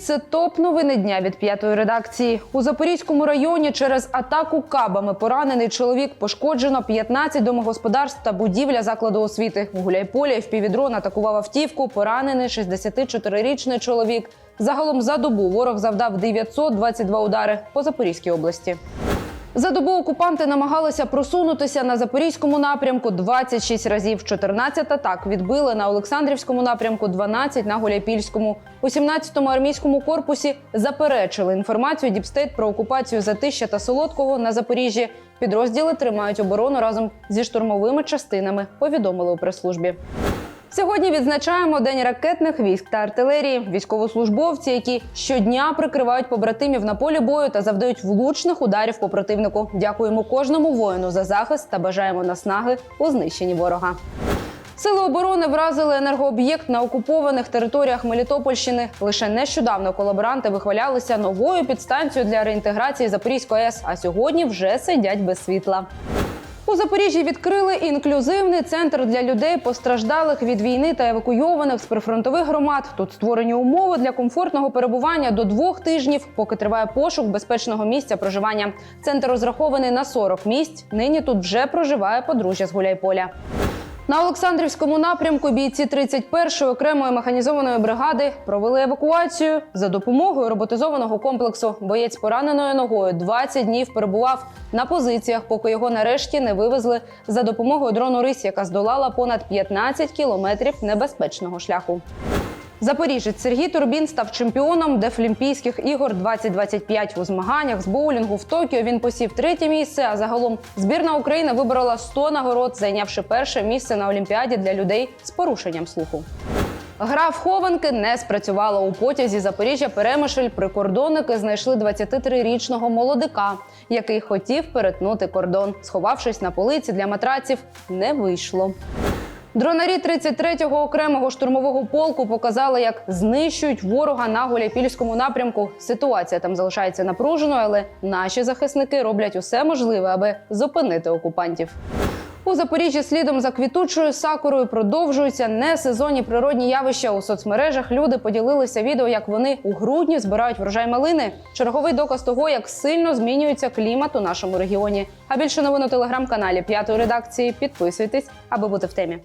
Це топ новини дня від п'ятої редакції. У Запорізькому районі через атаку кабами поранений чоловік пошкоджено 15 домогосподарств та будівля закладу освіти. У Гуляйполі впівдрон атакував автівку. Поранений 64-річний чоловік. Загалом за добу ворог завдав 922 удари по Запорізькій області. За добу окупанти намагалися просунутися на запорізькому напрямку 26 разів. 14 атак відбили на Олександрівському напрямку, 12 на Гуляйпільському. У 17-му армійському корпусі заперечили інформацію Діпстейт про окупацію Затища та Солодкого на Запоріжжі. Підрозділи тримають оборону разом зі штурмовими частинами. Повідомили у прес-службі. Сьогодні відзначаємо День ракетних військ та артилерії. Військовослужбовці, які щодня прикривають побратимів на полі бою та завдають влучних ударів по противнику. Дякуємо кожному воїну за захист та бажаємо наснаги у знищенні ворога. Сили оборони вразили енергооб'єкт на окупованих територіях Мелітопольщини. Лише нещодавно колаборанти вихвалялися новою підстанцією для реінтеграції Запорізької АЕС, а сьогодні вже сидять без світла. У Запоріжжі відкрили інклюзивний центр для людей, постраждалих від війни та евакуйованих з прифронтових громад. Тут створені умови для комфортного перебування до двох тижнів, поки триває пошук безпечного місця проживання. Центр розрахований на 40 місць. Нині тут вже проживає подружжя з Гуляйполя. На Олександрівському напрямку бійці 31-ї окремої механізованої бригади провели евакуацію за допомогою роботизованого комплексу. Боєць пораненою ногою 20 днів перебував на позиціях, поки його нарешті не вивезли за допомогою дрону Рись, яка здолала понад 15 кілометрів небезпечного шляху. Запоріжець Сергій Турбін став чемпіоном Дефлімпійських ігор 2025 у змаганнях з боулінгу в Токіо. Він посів третє місце. А загалом збірна України виборола 100 нагород, зайнявши перше місце на Олімпіаді для людей з порушенням слуху. Гра в хованки не спрацювала у потязі Запоріжжя Перемишль. Прикордонники знайшли 23-річного молодика, який хотів перетнути кордон. Сховавшись на полиці для матраців, не вийшло. Дронарі 33-го окремого штурмового полку показали, як знищують ворога на Гуляйпільському напрямку. Ситуація там залишається напруженою, але наші захисники роблять усе можливе, аби зупинити окупантів. У Запоріжжі слідом за квітучою сакурою продовжуються несезонні природні явища. У соцмережах люди поділилися відео, як вони у грудні збирають врожай малини. Черговий доказ того, як сильно змінюється клімат у нашому регіоні. А більше новин у телеграм-каналі п'ятої редакції. Підписуйтесь, аби бути в темі.